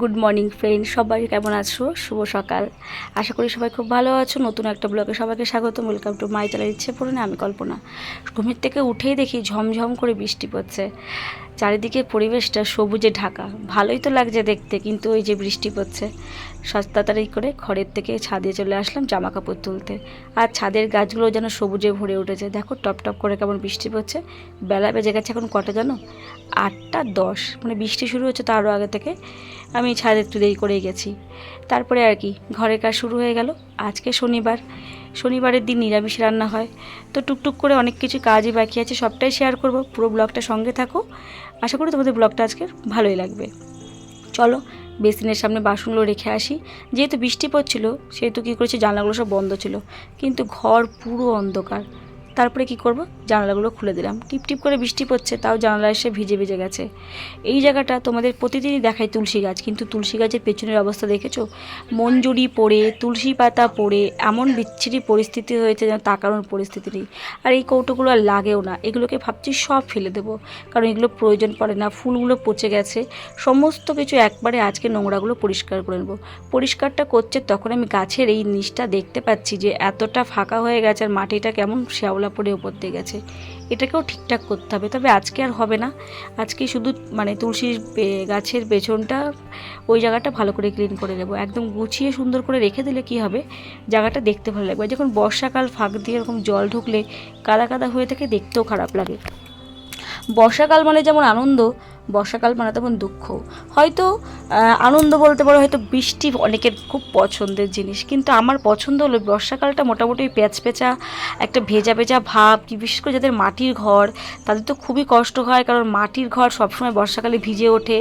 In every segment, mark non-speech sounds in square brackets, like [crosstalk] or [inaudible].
Good morning friend সবাই কেমন আছো? শুভ সকাল। আশা করি সবাই খুব ভালো আছো। নতুন একটা ব্লগে সবাইকে স্বাগত ওয়েলকাম টু মাই চ্যানেল ইচ্ছে পড়ে আমি কল্পনা। ঘুমের থেকে উঠেই দেখি ঝমঝম করে বৃষ্টি পড়ছে। চারিদিকে পরিবেশটা সবুজে ঢাকা। ভালোই তো লাগছে দেখতে, কিন্তু ওই যে বৃষ্টি পড়ছে। সস্তাতাড়ি করে ঘরের থেকে ছাদে চলে আসলাম জামা কাপড় তুলতে। আর ছাদের গাছগুলো যেন সবুজে ভরে উঠেছে। দেখো, টপ টপ করে কেমন বৃষ্টি পড়ছে। বেলা বেজে গেছে এখন কটা জানো? আটটা দশ। মানে বৃষ্টি শুরু হচ্ছে তারও আগে থেকে। আমি ছাদে দেরি করেই গেছি। তারপরে আর কি, ঘরের কাজ শুরু হয়ে গেল। আজকে শনিবার। শনিবারের দিন নিরামিষ রান্না হয়। তো টুকটুক করে অনেক কিছু কাজই বাকি আছে, সবটাই শেয়ার করব। পুরো ব্লগটা সঙ্গে থাকো। আশা করি তোমাদের ব্লগটা আজকে ভালোই লাগবে। চলো, বেসিনের সামনে বাসনগুলো রেখে আসি। যেহেতু বৃষ্টি পড়ছিল, সেহেতু কী করেছে, জানলাগুলো সব বন্ধ ছিল। কিন্তু ঘর পুরো অন্ধকার। তারপরে কি করব? জানালাগুলো খুলে দিলাম। টিপ টিপ করে বৃষ্টি পড়ছে, তাও জানালা এসে ভিজে ভিজে গেছে। এই জায়গাটা তোমাদের প্রতিদিনই দেখায় তুলসী গাছ, কিন্তু তুলসী গাছের পেছনের অবস্থা দেখেছ? মঞ্জুরি পড়ে, তুলসী পাতা পড়ে, এমন বিচ্ছিরি পরিস্থিতি হয়েছে যেন তাকানোর পরিস্থিতি নেই। আর এই কৌটোগুলো আর লাগেও না। এগুলোকে ভাবছি সব ফেলে দেবো, কারণ এগুলো প্রয়োজন পড়ে না, ফুলগুলো পচে গেছে। সমস্ত কিছু একবারে আজকে নোংরাগুলো পরিষ্কার করে নেব। পরিষ্কারটা করছে তখন আমি গাছের এই নিচটা দেখতে পাচ্ছি যে এতটা ফাঁকা হয়ে গেছে আর মাটিটা কেমন শ্যাওলা পড়ে ওপর দিয়ে গেছে। এটাকেও ঠিকঠাক করতে হবে, তবে আজকে আর হবে না। আজকে শুধু মানে তুলসীর গাছের পেছনটা ওই জায়গাটা ভালো করে ক্লিন করে দেবো একদম গুছিয়ে সুন্দর করে রেখে দিলে কি হবে? জায়গাটা দেখতে ভালো লাগবে। যখন বর্ষাকাল ফাঁক দিয়ে এরকম জল ঢুকলে, কাদা কাদা হয়ে থাকে, দেখতেও খারাপ লাগে। বর্ষাকাল মানে যেমন আনন্দ বর্ষাকাল মানে তেমন দুঃখ। হয়তো আনন্দ বলতে পারো, হয়তো বৃষ্টি অনেকের খুব পছন্দের জিনিস, কিন্তু আমার পছন্দ হলো বর্ষাকালটা মোটামুটি পেঁচ পেঁচা একটা ভেজা ভেজা ভাব, কি বিশেষ করে যাদের মাটির ঘর, তাদের তো খুবই কষ্ট হয়, কারণ মাটির ঘর সবসময় বর্ষাকালে ভিজে ওঠে।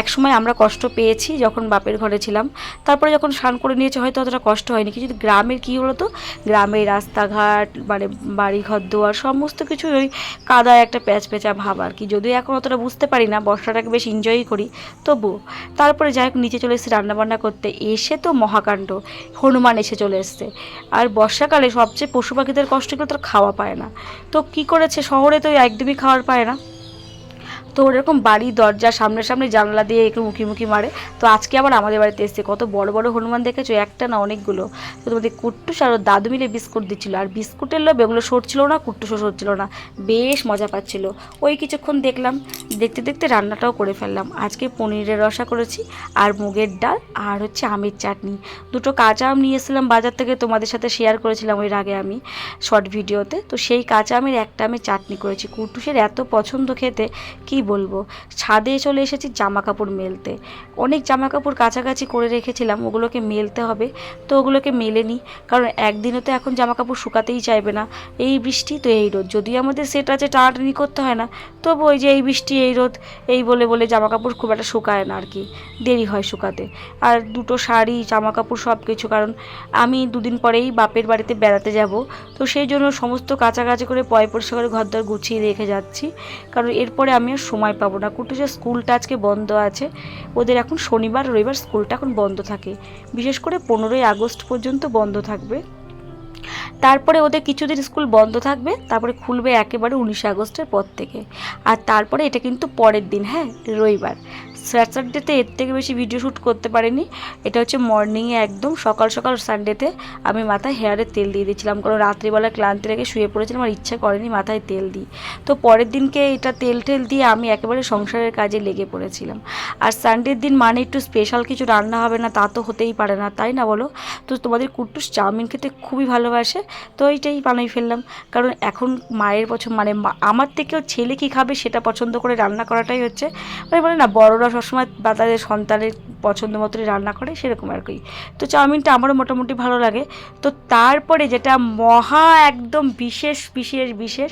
একসময় আমরা কষ্ট পেয়েছি যখন বাপের ঘরে ছিলাম, তারপরে যখন স্নান করে নিয়েছে হয়তো অতটা কষ্ট হয়নি, কিন্তু গ্রামের কী হলো তো গ্রামের রাস্তাঘাট মানে বাড়ি ঘর দুয়ার সমস্ত কিছু ওই কাদায় একটা প্যাচ পেঁচা ভাব আর কি, যদিও এখন অতটা বুঝতে পারি না বর্ষাটাকে বেশ এনজয়ই করি। তবু তারপরে যাই হোক, নিচে চলে এসেছি রান্নাবান্না করতে। এসে তো মহাকাণ্ড, হনুমান এসে চলে এসছে। আর বর্ষাকালে সবচেয়ে পশু পাখিদের কষ্ট করে তোর খাওয়া পায় না। তো কি করেছে? শহরে তো একদমই খাওয়ার পায় না। তো ওরকম বাড়ি, দরজা সামনে সামনে জানলা দিয়ে একটু মুখি মারে। তো আজকে আবার আমাদের বাড়িতে এসছে। কত বড় বড় হনুমান দেখেছ? একটা না অনেকগুলো। তো তোমাদের কুট্টুস আর দাদু মিলে বিস্কুট দিচ্ছিল। আর বিস্কুটের লোভ এগুলো সরছিল না, কুট্টুসও সরছিল না। বেশ মজা পাচ্ছিল। ওই কিছুক্ষণ দেখলাম, দেখতে দেখতে রান্নাটাও করে ফেললাম। আজকে পনিরের রসা করেছি, আর মুগের ডাল, আর হচ্ছে আমের চাটনি। দুটো কাঁচা আম নিয়ে এসেছিলাম বাজার থেকে, তোমাদের সাথে শেয়ার করেছিলাম এর আগে আমি শর্ট ভিডিওতে তো। সেই কাঁচা আমের একটা আমের চাটনি করেছি। কুটুসের এত পছন্দ খেতে, কি বলব? ছাদে চলে এসেছি জামা কাপড় মেলতে। অনেক জামা কাপড় কাছাকাছি করে রেখেছিলাম, ওগুলোকে মেলতে হবে। তো ওগুলোকে মেলেনি, কারণ একদিনে তো এখন জামা কাপড় শুকাতেই চাইবে না। এই বৃষ্টি তো এই রোদ, যদিও আমাদের সেট আছে টানাটানি করতে হয় না, তবু ওই যে এই বৃষ্টি, এই রোদ, এই বলে বলে জামা কাপড় খুব একটা শুকায় না আর কি দেরি হয় শুকাতে। আর দুটো শাড়ি জামা কাপড় সব কিছু কারণ আমি দুদিন পরেই বাপের বাড়িতে বেড়াতে যাব। তো সেই জন্য সমস্ত কাছাকাছি করে পয় পরিষ্কার করে ঘর দর গুছিয়ে রেখে যাচ্ছি, কারণ এরপরে আমি সময় পাবো না। কুটুসের স্কুলটা আজকে বন্ধ আছে, ওদের এখন শনিবার, রবিবার স্কুলটা এখন বন্ধ থাকে। বিশেষ করে পনেরোই আগস্ট পর্যন্ত বন্ধ থাকবে। তারপরে ওদের কিছুদিন স্কুল বন্ধ থাকবে, তারপরে খুলবে একেবারে উনিশে আগস্টের পর থেকে। আর তারপরে এটা কিন্তু পরের দিন হ্যাঁ? রবিবার। স্যাটারডেতে এর থেকে বেশি ভিডিও শ্যুট করতে পারিনি। এটা হচ্ছে মর্নিংয়ে একদম সকাল সকাল সানডেতে আমি মাথায় হেয়ারে তেল দিয়ে দিয়েছিলাম। কারণ রাত্রিবেলা ক্লান্তি রেখে শুয়ে পড়েছিলাম আর ইচ্ছা করেনি মাথায় তেল দিই। তো পরের দিনকে এটা তেল টেল দিয়ে আমি একেবারে সংসারের কাজে লেগে পড়েছিলাম। আর সানডের দিন মানে একটু স্পেশাল কিছু রান্না হবে না, তা তো হতেই পারে না, তাই না বলো? তো তোমাদের কুট্টুস চাউমিন খেতে খুবই ভালোবাসে, তো এইটাই বানাই ফেললাম। কারণ এখন মায়ের পছন্দ মানে আমার থেকেও ছেলে কী খাবে সেটা পছন্দ করে রান্না করাটাই হচ্ছে মানে বলে না বড়রা সবসময় তাদের সন্তানের পছন্দ মতোই রান্না করে, সেরকম আর কি। তো চাউমিনটা আমারও মোটামুটি ভালো লাগে। তো তারপরে যেটা মহা একদম বিশেষ বিশেষ বিশেষ,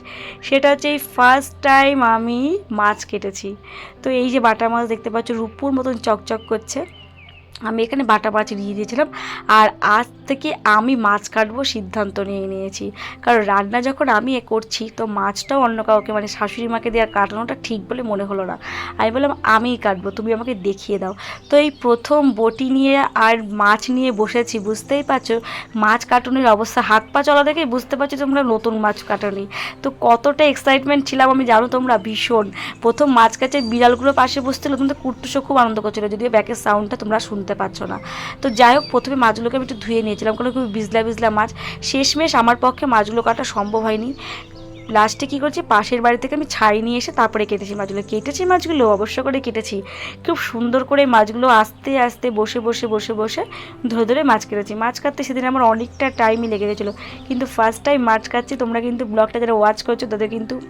সেটা হচ্ছে এই ফার্স্ট টাইম আমি মাছ কেটেছি। তো এই যে বাটা মাছ দেখতে পাচ্ছ, রূপুর মতন চকচক করছে। আমি এখানে বাটা মাছ দিয়ে দিয়েছিলাম আর আজ থেকে আমি মাছ কাটবো সিদ্ধান্ত নিয়ে নিয়েছি। কারণ রান্না যখন আমি এ করছি, তো মাছটাও অন্য কাউকে মানে শাশুড়ি মাকে দেওয়ার কাটানোটা ঠিক বলে মনে হলো না। আমি বললাম, আমিই কাটবো, তুমি আমাকে দেখিয়ে দাও। তো এই প্রথম বটি নিয়ে আর মাছ নিয়ে বসেছি, বুঝতেই পারছ? মাছ কাটুনির অবস্থা, হাত পা চলা দেখে বুঝতে পারছ তোমরা নতুন মাছ কাটুনি। তো কতটা এক্সাইটমেন্ট ছিলাম আমি জানো তোমরা? ভীষণ। প্রথম মাছ কাছে বিড়ালগুলো পাশে বসছিল, কিন্তু কুট্টুসও খুব আনন্দ করছিল, যদিও ব্যাকের সাউন্ডটা তোমরা শুনতে পাচ্ছ না। তো যাই হোক, প্রথমে মাছগুলোকে আমি একটু ধুয়ে নিয়েছিলাম, কারণ খুব বিজলা বিজলা মাছ। শেষমেশ আমার পক্ষে মাছগুলো কাটা সম্ভব হয়নি। লাস্টে কী করছি, পাশের বাড়ি থেকে আমি ছাই নিয়ে এসে তারপরে কেটেছি মাছগুলো। কেটেছি মাছগুলো, অবশ্য করে কেটেছি। খুব সুন্দর করে মাছগুলো আস্তে আস্তে বসে বসে বসে বসে ধরে ধরে মাছ কেটেছি। মাছ কাটতে সেদিন আমার অনেকটা টাইমই লেগে গেছিল। কিন্তু ফার্স্ট টাইম মাছ কাটছি, তোমরা কিন্তু ব্লগটা যারা ওয়াচ করছ, তাদের কিন্তু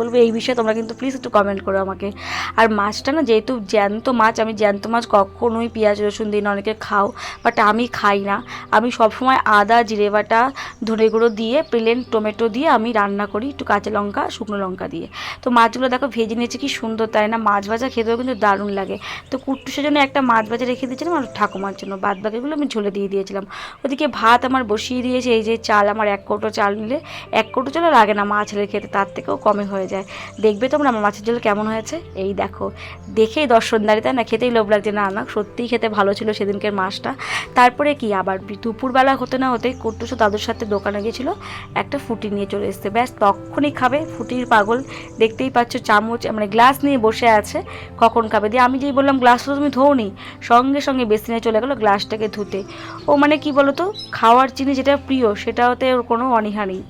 বলব, এই বিষয়ে তোমরা কিন্তু প্লিজ একটু কমেন্ট করো আমাকে। আর মাছটা না, যেহেতু জ্যান্ত মাছ, আমি জ্যান্ত মাছ কখনোই পেঁয়াজ, রসুন দিই না অনেকে খাও বাট আমি খাই না। আমি সবসময় আদা, জিরে বাটা, ধনে গুঁড়ো দিয়ে প্লেন টমেটো দিয়ে আমি রান্না করি, একটু কাঁচা লঙ্কা, শুকনো লঙ্কা দিয়ে। তো মাছগুলো দেখো ভেজে নিয়েছে, কি সুন্দর, তাই না? মাছ ভাজা খেতেও কিন্তু দারুণ লাগে। তো কুট্টুসের জন্য একটা মাছ ভাজা রেখে দিয়েছিলাম আর ঠাকুমার জন্য। বাদ বাকিগুলো আমি ঝোলে দিয়ে দিয়েছিলাম। ওদিকে ভাত আমার বসিয়ে দিয়েছে, এই যে চাল, আমার এক কৌটো চাল নিলে, এক কৌটো চাল লাগে না, মাছ খেতে, তার থেকেও কমে হয়ে যায়। দেখবে তোমরা আমার মাছের ঝোল কেমন হয়েছে? এই দেখো। দেখেই দর্শনদারি তাই না খেতেই লোভ লাগছে। না না, সত্যিই খেতে ভালো ছিল সেদিনকের মাছটা। তারপরে কি? আবার দুপুরবেলা হতে না হতেই কুট্টুসও দাদুর সাথে দোকানে গেছিল একটা ফুটি নিয়ে চলে এসছে। ব্যাস, তখনই খাবে। ফুটির পাগল দেখতেই পাচ্ছ, চামচ মানে গ্লাস নিয়ে বসে আছে। কখন খাবে? দিয়ে আমি যেই বললাম গ্লাস তো তুমি ধোনি সঙ্গে সঙ্গে বেসিনে চলে গেলো গ্লাসটাকে ধুতে। ও মানে কি বলো তো খাওয়ার জিনিস যেটা প্রিয়, সেটাতে ওর কোনো অনীহা নেই।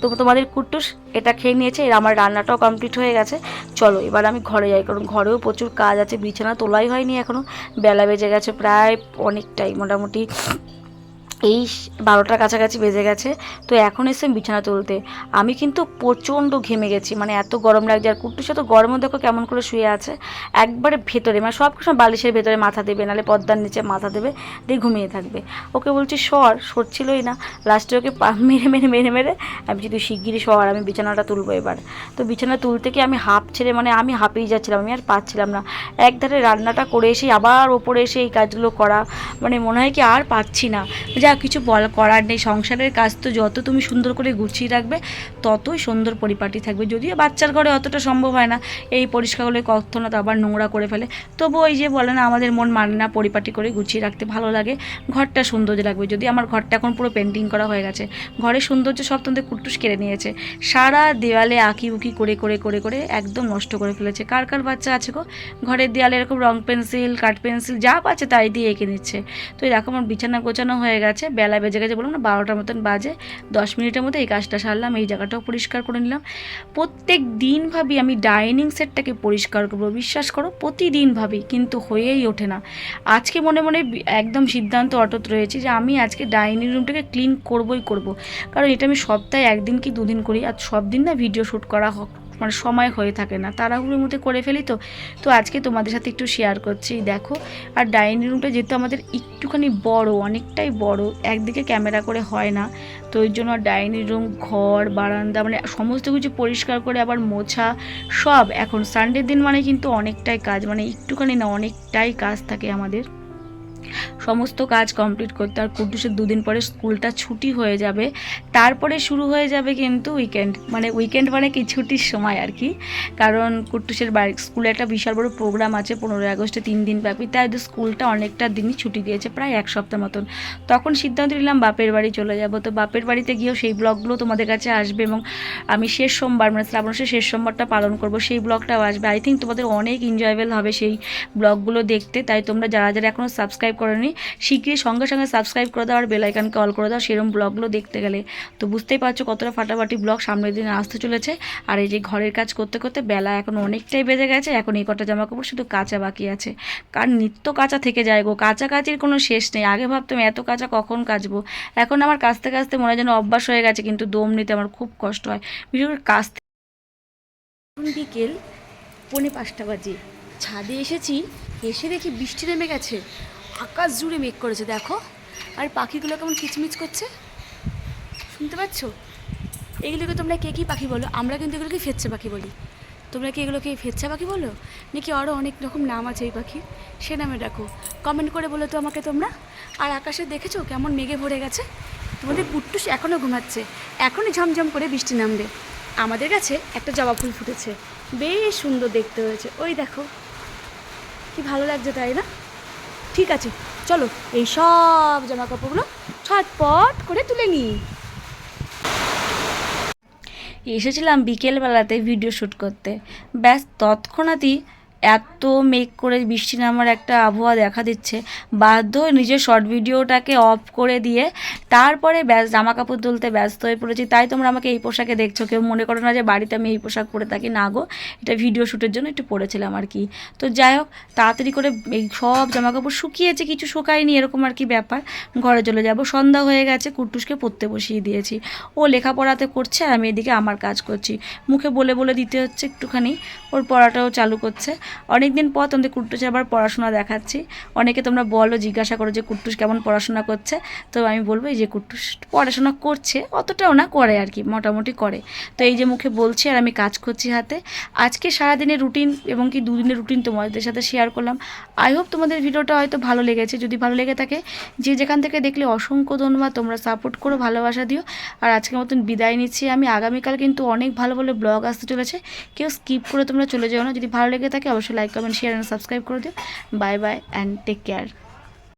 তো তোমাদের কুট্টুস, এটা খেয়ে নিয়েছে, এর আমার রান্নাটাও কমপ্লিট হয়ে গেছে। চলো, এবার আমি ঘরে যাই, কারণ ঘরেও প্রচুর কাজ আছে, বিছানা তোলাই হয়নি এখনও বেলা বেজে গেছে প্রায় অনেকটাই, মোটামুটি এই বারোটার কাছাকাছি বেজে গেছে, তো এখন এসে বিছানা তুলতে। আমি কিন্তু প্রচণ্ড ঘেমে গেছি মানে এত গরম লাগছে, আর কুট্টুর সাথে গরমও দেখো কেমন করে শুয়ে আছে। একবারে ভেতরে মানে সব সময় বালিশের ভেতরে মাথা দেবে, নাহলে পদ্মার নিচে মাথা দেবে, দিয়ে ঘুমিয়ে থাকবে। ওকে বলছি, সর সরছিলই না। লাস্টে ওকে [laughs] মেরে মেরে মেরে মেরে আমি যদি শিগগিরই সর, আমি বিছানাটা তুলবো এবার। তো বিছানা তুলতে কি আমি হাঁপ ছেড়ে মানে আমি হাঁপিয়ে যাচ্ছিলাম, আমি আর পাচ্ছিলাম না। একধারে রান্নাটা করে এসে আবার ওপরে এসে এই কাজগুলো করা মানে মনে হয় কি আর পাচ্ছি না। যা কিছু বল করার নেই, সংসারের কাজ তো যত তুমি সুন্দর করে গুছিয়ে রাখবে, ততই সুন্দর পরিপাটি থাকবে। যদিও বাচ্চার ঘরে অতটা সম্ভব হয় না, এই পরিষ্কার হলে কখনো তো আবার নোংরা করে ফেলে। তবু ওই যে বলে না, আমাদের মন মানে না পরিপাটি করে গুছিয়ে রাখতে ভালো লাগে, ঘরটা সৌন্দর্য লাগবে। যদি আমার ঘরটা এখন পুরো পেন্টিং করা হয়ে গেছে, ঘরের সৌন্দর্য সব তোমাদের কুট্টুস কেড়ে নিয়েছে। সারা দেওয়ালে আঁকি উকি করে করে করে করে একদম নষ্ট করে ফেলেছে। কার কার বাচ্চা আছে গো? ঘরের দেওয়ালে এরকম রং পেন্সিল কাঠ পেন্সিল যা পাচ্ছে তাই দিয়ে এঁকে নিচ্ছে। তো এরকম আমার বিছানা গোছানো হয়ে গেছে। বেলা বেজে গেছে বললাম না, বারোটার মতন বাজে, দশ মিনিটের মধ্যে এই কাজটা সারলাম, এই জায়গাটাও পরিষ্কার করে নিলাম। প্রত্যেক দিন ভাবি আমি ডাইনিং সেটটাকে পরিষ্কার করব, বিশ্বাস করো, প্রতিদিন ভাবি, কিন্তু হয়েই ওঠে না। আজকে মনে মনে একদম সিদ্ধান্ত অটত রয়েছে যে আমি আজকে ডাইনিং রুমটাকে ক্লিন করবই করব। কারণ এটা আমি সপ্তাহে একদিন কি দুদিন করি, আর সব দিন না ভিডিও শ্যুট করা হোক মানে সময় হয়ে থাকে না। তাড়াহুড়োর মধ্যে করে ফেলি তো। তো আজকে তোমাদের সাথে একটু শেয়ার করছি, দেখো। আর ডাইনিং রুমটা যেহেতু আমাদের একটুখানি বড়, অনেকটাই বড়, একদিকে ক্যামেরা করে হয় না। তো ওই জন্য ডাইনিং রুম ঘর, বারান্দা মানে সমস্ত কিছু পরিষ্কার করে আবার মোছা, সব এখন সানডের দিন মানে কিন্তু অনেকটাই কাজ মানে একটুখানি না, অনেকটাই কাজ থাকে আমাদের। সমস্ত কাজ কমপ্লিট করতে আর কুদ্দুসের দুদিন পরে স্কুলটা ছুটি হয়ে যাবে। তারপরে শুরু হয়ে যাবে কিন্তু উইকেন্ড মানে উইকেন্ড মানে কি? ছুটির সময় আর কি। কারণ কুট্টুসের বাড়ি, স্কুলে একটা বিশাল বড় প্রোগ্রাম আছে পনেরোই আগস্টে তিন দিন ব্যাপী। তাই স্কুলটা অনেকটা দিনই ছুটি দিয়েছে, প্রায় এক সপ্তাহ মতন। তখন সিদ্ধান্ত নিলাম বাপের বাড়ি চলে যাব। তো বাপের বাড়িতে গিয়েও সেই ব্লগগুলো তোমাদের কাছে আসবে এবং আমি শেষ সোমবার মানে শ্রাবণ মাসের শেষ সোমবারটা পালন করব, সেই ব্লগটাও আসবে। আই থিঙ্ক তোমাদের অনেক এনজয়েবল হবে সেই ব্লগগুলো দেখতে। তাই তোমরা যারা যারা এখনও সাবস্ক্রাইব করোনি, শিগগিরই সঙ্গে সঙ্গে সাবস্ক্রাইব করে দাও আর বেলাইকানকে অল করে দাও সেরকম ব্লগগুলো দেখতে গেলে। তো বুঝতেই পারছ কতটা ফাটাফাটি ব্লগ সামনের দিনে আসতে চলেছে। আর এই যে ঘরের কাজ করতে করতে বেলা এখন অনেকটাই বেজে গেছে, এখন এই কটা জামা কাপড় শুধু কাঁচা বাকি আছে। কার নিত্য কাঁচা থেকে যায় গো কাঁচা কাচির কোনো শেষ নেই। আগে ভাবতাম এত কাঁচা কখন কাচবো? এখন আমার কাচতে কাচতে মনে যেন অভ্যাস হয়ে গেছে, কিন্তু দম নিতে আমার খুব কষ্ট হয়। বিশেষ করে কাচতে বিকেল, পৌনে পাঁচটা বাজে। ছাদে এসেছি, এসে দেখি বৃষ্টি নেমে গেছে। আকাশ জুড়ে মেঘ করেছে, দেখো। আর পাখিগুলো কেমন কিচমিচ করছে। শুনতে পাচ্ছ? এগুলোকে তোমরা কে কী পাখি বলো? আমরা কিন্তু এগুলোকে ফেচ্ছে পাখি বলি। তোমরা কি এগুলোকে ফেচ্ছা পাখি বলো? নাকি আরও অনেক রকম নাম আছে এই পাখি সে নামে ডাকো। কমেন্ট করে বলো তো আমাকে তোমরা। আর আকাশে দেখেছ কেমন মেঘে ভরে গেছে? তোমাদের কুট্টুস এখনও ঘুমাচ্ছে। এখনই ঝমঝম করে বৃষ্টি নামবে। আমাদের কাছে একটা জবা ফুল ফুটেছে। বেশ সুন্দর দেখতে হয়েছে। ওই দেখো। কি ভালো লাগছে, তাই না? ঠিক আছে, চলো এই সব জামা কাপড়গুলো ছটপট করে তুলে নিই। এসেছিলাম বিকেলবেলাতে ভিডিও শ্যুট করতে। ব্যাস, তৎক্ষণাৎই এত মেঘ করে বৃষ্টি নামার একটা আবহাওয়া দেখা দিচ্ছে। বাধ্য নিজের শর্ট ভিডিওটাকে অফ করে দিয়ে তারপরে ব্যাস জামা কাপড় তুলতে ব্যস্ত হয়ে পড়েছি। তাই তোমরা আমাকে এই পোশাকে দেখছ। কেউ মনে করো না যে বাড়িতে আমি এই পোশাক পরে থাকি। না গো, এটা ভিডিও শ্যুটের জন্য একটু পরেছিলাম আর কি। তো যাই হোক, তাড়াতাড়ি করে এই সব জামা কাপড় শুকিয়েছে, কিছু শুকায়নি এরকম আর কি ব্যাপার। ঘরে চলে যাব। সন্ধ্যা হয়ে গেছে কুট্টুসকে পড়তে বসিয়ে দিয়েছি। ও লেখাপড়াতে করছে আর আমি এদিকে আমার কাজ করছি। মুখে বলে বলে দিতে হচ্ছে একটুখানি। ওর পড়াটাও চালু করছে। অনেক দিন পর তোমাদের কুট্টুসে আবার পড়াশোনা দেখাচ্ছি। অনেকে তোমরা বলো, জিজ্ঞাসা করো যে কুট্টুস কেমন পড়াশোনা করছে? তো আমি বলব, এই যে কুট্টুস পড়াশোনা করছে, অতটাও না করে আর কি, মোটামুটি করে। তো এই যে মুখে বলছি আর আমি কাজ করছি হাতে। আজকে সারাদিনের রুটিন এবং কি দুদিনের রুটিন তোমাদের সাথে শেয়ার করলাম। আই হোপ তোমাদের ভিডিওটা হয়তো ভালো লেগেছে। যদি ভালো লেগে থাকে, যে যেখান থেকে দেখলে অসংখ্য ধন্যবাদ, তোমরা সাপোর্ট করো, ভালোবাসা দিও। আর আজকের মতন বিদায় নিচ্ছি আমি। আগামীকাল কিন্তু অনেক ভালো ভালো ব্লগ আসতে চলেছে। কেউ স্কিপ করে তোমরা চলে যাও না। যদি ভালো লেগে থাকে অবশ্যই like comment share and subscribe করে দিও। Bye bye and take care